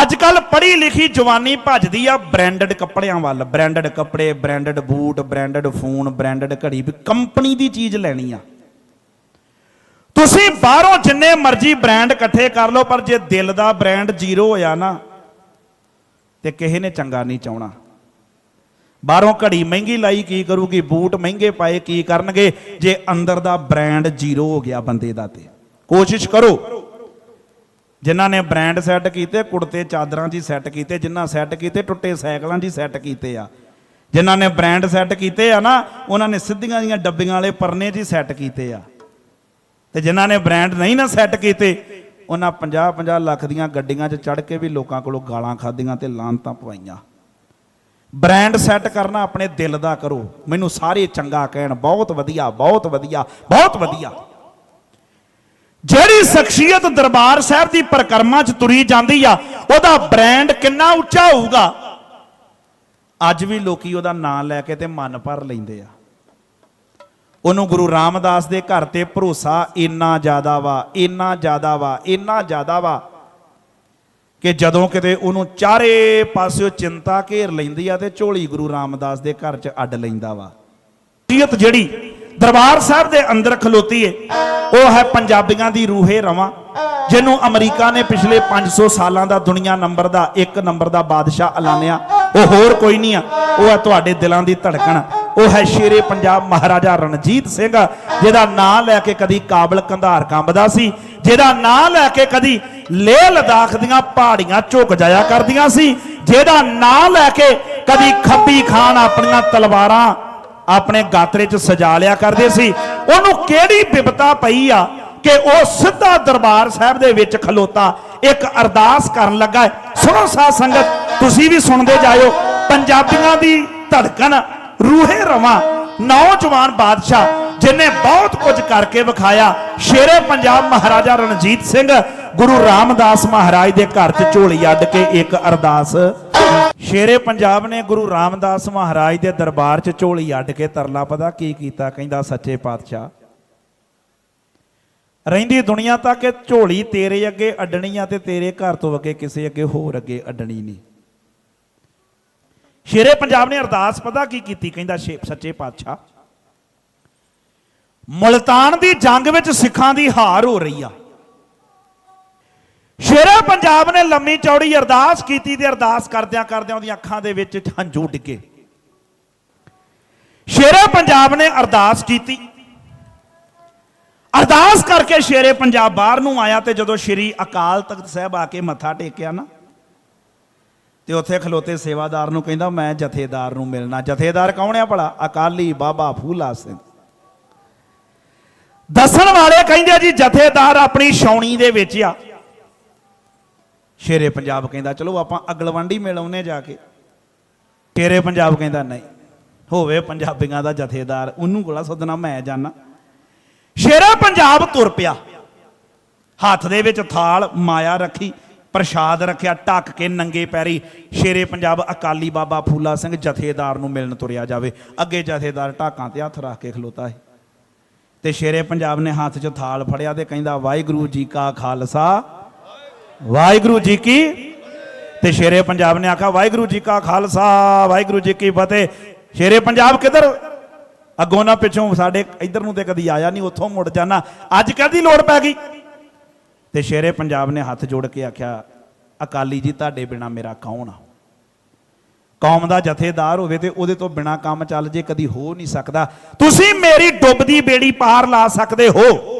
ਅੱਜ ਕੱਲ ਪੜ੍ਹੀ ਲਿਖੀ ਜਵਾਨੀ ਭੱਜਦੀ ਆ ਬ੍ਰਾਂਡਡ ਕੱਪੜਿਆਂ ਵੱਲ। ਬ੍ਰਾਂਡਡ ਕੱਪੜੇ branded boot branded phone branded ਘੜੀ ਵੀ ਕੰਪਨੀ ਦੀ ਚੀਜ਼ ਲੈਣੀ ਆ। ਤੁਸੀਂ ਬਾਹਰੋਂ ਜਿੰਨੇ ਮਰਜ਼ੀ ਬ੍ਰਾਂਡ ਇਕੱਠੇ ਕਰ ਲਓ, ਪਰ ਜੇ ਦਿਲ ਦਾ ਬ੍ਰਾਂਡ ਜ਼ੀਰੋ ਹੋਇਆ ਨਾ, ਤੇ ਕਿਸੇ ਨੇ ਚੰਗਾ ਨਹੀਂ ਚਾਹਣਾ। ਬਾਹਰੋਂ ਘੜੀ ਮਹਿੰਗੀ ਲਾਈ, ਕੀ ਕਰੂਗੀ? ਬੂਟ ਮਹਿੰਗੇ ਪਾਏ, ਕੀ ਕਰਨਗੇ? ਜੇ ਅੰਦਰ ਦਾ ਬ੍ਰਾਂਡ ਜ਼ੀਰੋ ਹੋ ਗਿਆ ਬੰਦੇ ਦਾ ਤੇ। ਕੋਸ਼ਿਸ਼ ਕਰੋ। ਜਿਨ੍ਹਾਂ ਨੇ ਬ੍ਰਾਂਡ ਸੈੱਟ ਕੀਤੇ, ਕੁੜਤੇ ਚਾਦਰਾਂ 'ਚ ਸੈੱਟ ਕੀਤੇ, ਜਿਨ੍ਹਾਂ ਸੈੱਟ ਕੀਤੇ, ਟੁੱਟੇ ਸਾਈਕਲਾਂ 'ਚ ਸੈੱਟ ਕੀਤੇ ਆ। ਜਿਨ੍ਹਾਂ ਨੇ ਬ੍ਰਾਂਡ ਸੈੱਟ ਕੀਤੇ ਆ ਨਾ, ਉਹਨਾਂ ਨੇ ਸਿੱਧੀਆਂ ਜੀਆਂ ਡੱਬੀਆਂ ਵਾਲੇ ਪਰਨੇ 'ਚ ਸੈੱਟ ਕੀਤੇ ਆ। ਤੇ ਜਿਨ੍ਹਾਂ ਨੇ ਬ੍ਰਾਂਡ ਨਹੀਂ ਨਾ ਸੈੱਟ ਕੀਤੇ, ਉਹਨਾਂ 50 50 ਲੱਖ ਦੀਆਂ ਗੱਡੀਆਂ 'ਚ ਚੜ ਕੇ ਵੀ ਲੋਕਾਂ ਕੋਲੋਂ ਗਾਲਾਂ ਖਾਧੀਆਂ ਤੇ ਲਾਂਤਾਂ ਪਵਾਈਆਂ। ਬ੍ਰਾਂਡ ਸੈੱਟ ਕਰਨਾ ਆਪਣੇ ਦਿਲ ਦਾ ਕਰੋ। ਮੈਨੂੰ ਸਾਰੇ ਚੰਗਾ ਕਹਿਣ, ਬਹੁਤ ਵਧੀਆ ਬਹੁਤ ਵਧੀਆ ਬਹੁਤ ਵਧੀਆ। ਜਿਹੜੀ ਸ਼ਖਸੀਅਤ ਦਰਬਾਰ ਸਾਹਿਬ ਦੀ ਪਰਿਕਰਮਾ 'ਚ ਤੁਰੀ ਜਾਂਦੀ ਆ, ਉਹਦਾ ਬ੍ਰਾਂਡ ਕਿੰਨਾ ਉੱਚਾ ਹੋਊਗਾ? ਅੱਜ ਵੀ ਲੋਕੀ ਉਹਦਾ ਨਾਂ ਲੈ ਕੇ ਤੇ ਮਨ ਭਰ ਲੈਂਦੇ ਆ। ਉਹਨੂੰ ਗੁਰੂ ਰਾਮਦਾਸ ਦੇ ਘਰ ਤੇ ਭਰੋਸਾ ਇੰਨਾ ਜ਼ਿਆਦਾ ਵਾ, ਇੰਨਾ ਜ਼ਿਆਦਾ ਵਾ, ਇੰਨਾ ਜ਼ਿਆਦਾ ਵਾ ਕਿ ਜਦੋਂ ਕਿਤੇ ਉਹਨੂੰ ਚਾਰੇ ਪਾਸਿਓ ਚਿੰਤਾ ਘੇਰ ਲੈਂਦੀ ਆ ਤੇ ਝੋਲੀ ਗੁਰੂ ਰਾਮਦਾਸ ਦੇ ਘਰ 'ਚ ਅੱਡ ਲੈਂਦਾ ਵਾ। ਸ਼ਖਸੀਅਤ ਜਿਹੜੀ ਦਰਬਾਰ ਸਾਹਿਬ ਦੇ ਅੰਦਰ ਖਲੋਤੀ ਏ। ਉਹ ਹੈ ਪੰਜਾਬੀਆਂ ਦੀ ਰੂਹੇ ਰਵਾਂ, ਜਿਹਨੂੰ ਅਮਰੀਕਾ ਨੇ ਪਿਛਲੇ 500 ਸਾਲਾਂ ਦਾ ਦੁਨੀਆ ਨੰਬਰ ਦਾ, ਇੱਕ ਨੰਬਰ ਦਾ ਬਾਦਸ਼ਾਹ ਐਲਾਨਿਆ। ਉਹ ਹੋਰ ਕੋਈ ਨਹੀਂ ਆ, ਉਹ ਹੈ ਤੁਹਾਡੇ ਦਿਲਾਂ ਦੀ ਧੜਕਣ। ਉਹ ਹੈ ਸ਼ੇਰੇ ਪੰਜਾਬ ਮਹਾਰਾਜਾ ਰਣਜੀਤ ਸਿੰਘ, ਜਿਹਦਾ ਨਾਂ ਲੈ ਕੇ ਕਦੀ ਕਾਬਲ ਕੰਧਾਰ ਕੰਬਦਾ ਸੀ, ਜਿਹਦਾ ਨਾਂ ਲੈ ਕੇ ਕਦੀ ਲੇਹ ਲਦਾਖ ਦੀਆਂ ਪਹਾੜੀਆਂ ਝੁਕ ਜਾਇਆ ਕਰਦੀਆਂ ਸੀ, ਜਿਹਦਾ ਨਾਂ ਲੈ ਕੇ ਕਦੀ ਖੱਬੀ ਖਾਨ ਆਪਣੀਆਂ ਤਲਵਾਰਾਂ ਆਪਣੇ ਗਾਤਰੇ 'ਚ ਸਜਾ ਲਿਆ ਕਰਦੇ ਸੀ। ਉਹਨੂੰ ਕਿਹੜੀ ਬਿਪਤਾ ਪਈ ਆ ਕਿ ਉਹ ਸਿੱਧਾ ਦਰਬਾਰ ਸਾਹਿਬ ਦੇ ਵਿੱਚ ਖਲੋਤਾ? ਇੱਕ ਅਰਦਾਸ ਕਰਨ ਲੱਗਾ ਸੁਣੋ ਸਾਧ ਸੰਗਤ, ਤੁਸੀਂ ਵੀ ਸੁਣਦੇ ਜਾਇਓ। ਪੰਜਾਬੀਆਂ ਦੀ ਧੜਕਣ, ਰੂਹੇ ਰਵਾਂ, ਨੌਜਵਾਨ ਬਾਦਸ਼ਾਹ, ਜਿਨੇ ਬਹੁਤ ਕੁਝ ਕਰਕੇ ਵਿਖਾਇਆ। ਸ਼ੇਰੇ ਪੰਜਾਬ ਮਹਾਰਾਜਾ ਰਣਜੀਤ ਸਿੰਘ ਗੁਰੂ ਰਾਮਦਾਸ ਮਹਾਰਾਜ ਦੇ ਘਰ 'ਚ ਝੋਲੀ ਅੱਡ ਕੇ ਇੱਕ ਅਰਦਾਸ। ਸ਼ੇਰੇ ਪੰਜਾਬ ਨੇ ਗੁਰੂ ਰਾਮਦਾਸ ਮਹਾਰਾਜ ਦੇ ਦਰਬਾਰ 'ਚ ਝੋਲੀ ਅੱਡ ਕੇ ਤਰਲਾ ਪਤਾ ਕੀ ਕੀਤਾ ਕਹਿੰਦਾ ਸੱਚੇ ਪਾਤਸ਼ਾਹ। ਰਹਿੰਦੀ ਦੁਨੀਆ ਤੱਕ ਇਹ ਝੋਲੀ ਤੇਰੇ ਅੱਗੇ ਅੱਡਣੀ ਆ ਤੇ ਤੇਰੇ ਘਰ ਤੋਂ ਅੱਗੇ ਕਿਸੇ ਅੱਗੇ ਹੋਰ ਅੱਗੇ ਅੱਡਣੀ ਨਹੀਂ। ਸ਼ੇਰੇ ਪੰਜਾਬ ਨੇ ਅਰਦਾਸ ਪਤਾ ਕੀ ਕੀਤੀ ਕਹਿੰਦਾ ਸ਼ੇ- ਸੱਚੇ ਪਾਤਸ਼ਾਹ। ਮੁਲਤਾਨ ਦੀ ਜੰਗ ਵਿੱਚ ਸਿੱਖਾਂ ਦੀ ਹਾਰ ਹੋ ਰਹੀ ਆ। ਸ਼ੇਰੇ ਪੰਜਾਬ ਨੇ ਲੰਮੀ ਚੌੜੀ ਅਰਦਾਸ ਕੀਤੀ ਤੇ ਅਰਦਾਸ ਕਰਦਿਆਂ ਕਰਦਿਆਂ ਉਹਦੀਆਂ ਅੱਖਾਂ ਦੇ ਵਿੱਚ ਹੰਝੂ ਡਿੱਗੇ ਸ਼ੇਰੇ ਪੰਜਾਬ ਨੇ ਅਰਦਾਸ ਕੀਤੀ। ਅਰਦਾਸ ਕਰਕੇ ਸ਼ੇਰੇ ਪੰਜਾਬ ਬਾਹਰ ਨੂੰ ਆਇਆ ਤੇ ਜਦੋਂ ਸ਼੍ਰੀ ਅਕਾਲ ਤਖਤ ਸਾਹਿਬ ਆ ਕੇ ਮੱਥਾ ਟੇਕਿਆ ਨਾ, ਤੇ ਉੱਥੇ ਖਲੋਤੇ ਸੇਵਾਦਾਰ ਨੂੰ ਕਹਿੰਦਾ, ਮੈਂ ਜਥੇਦਾਰ ਨੂੰ ਮਿਲਣਾ। ਜਥੇਦਾਰ ਕੌਣ ਆ ਭਲਾ? ਅਕਾਲੀ ਬਾਬਾ ਫੂਲਾ ਸਿੰਘ। ਦੱਸਣ ਵਾਲੇ ਕਹਿੰਦੇ ਜੀ, ਜਥੇਦਾਰ ਆਪਣੀ ਛਾਉਣੀ ਦੇ ਵਿੱਚ ਆ। ਸ਼ੇਰੇ ਪੰਜਾਬ ਕਹਿੰਦਾ, ਚਲੋ ਆਪਾਂ ਅਗਲਵੰਡੀ ਮਿਲ ਆਉਨੇ ਜਾ ਕੇ। ਸ਼ੇਰੇ ਪੰਜਾਬ ਕਹਿੰਦਾ, ਨਹੀਂ, ਹੋਵੇ ਪੰਜਾਬੀਆਂ ਦਾ ਜਥੇਦਾਰ, ਉਹਨੂੰ ਕੋਲਾ ਸੱਦਣਾ ਮੈਂ ਜਾਣਾ ਸ਼ੇਰਾ ਪੰਜਾਬ ਤੁਰ ਪਿਆ। ਹੱਥ ਦੇ ਵਿੱਚ ਥਾਲ, ਮਾਇਆ ਰੱਖੀ, ਪ੍ਰਸ਼ਾਦ ਰੱਖਿਆ ਟੱਕ ਕੇ ਨੰਗੇ ਪੈਰੀ। ਸ਼ੇਰੇ ਪੰਜਾਬ ਅਕਾਲੀ ਬਾਬਾ ਫੂਲਾ ਸਿੰਘ ਜਥੇਦਾਰ ਨੂੰ ਮਿਲਣ ਤੁਰਿਆ ਜਾਵੇ। ਅੱਗੇ ਜਥੇਦਾਰ ਢਾਕਾਂ ਤੇ ਹੱਥ ਰੱਖ ਕੇ ਖਲੋਤਾ ਹੈ ਤੇ ਸ਼ੇਰੇ ਪੰਜਾਬ ਨੇ ਹੱਥ 'ਚ ਥਾਲ ਫੜਿਆ ਤੇ ਕਹਿੰਦਾ, ਵਾਹਿਗੁਰੂ ਜੀ ਕਾ ਖਾਲਸਾ ਵਾਹਿਗੁਰੂ ਜੀ ਕੀ ਤੇ ਸ਼ੇਰੇ ਪੰਜਾਬ ਨੇ ਆਖਿਆ, ਵਾਹਿਗੁਰੂ ਜੀ ਕਾ ਖਾਲਸਾ, ਵਾਹਿਗੁਰੂ ਜੀ ਕੀ ਫਤਿਹ। ਸ਼ੇਰੇ ਪੰਜਾਬ ਕਿੱਧਰ? ਅੱਗੋਂ ਨਾ ਪਿੱਛੋਂ ਸਾਡੇ ਇੱਧਰ ਨੂੰ ਤੇ ਕਦੀ ਆਇਆ ਨਹੀਂ, ਉੱਥੋਂ ਮੁੜ ਜਾਣਾ ਅੱਜ ਕਦੀ ਲੋੜ ਪੈ ਗਈ? ਤੇ ਸ਼ੇਰੇ ਪੰਜਾਬ ਨੇ ਹੱਥ ਜੋੜ ਕੇ ਆਖਿਆ, ਅਕਾਲੀ ਜੀ ਤੁਹਾਡੇ ਬਿਨਾ ਮੇਰਾ ਕੌਣ ਆ? ਕੌਮ ਦਾ ਜਥੇਦਾਰ ਹੋਵੇ ਤੇ ਉਹਦੇ ਤੋਂ ਬਿਨਾ ਕੰਮ ਚੱਲ ਜੇ ਕਦੀ ਹੋ ਨਹੀਂ ਸਕਦਾ। ਤੁਸੀਂ ਮੇਰੀ ਡੁੱਬਦੀ ਬੇੜੀ ਪਾਰ ਲਾ ਸਕਦੇ ਹੋ।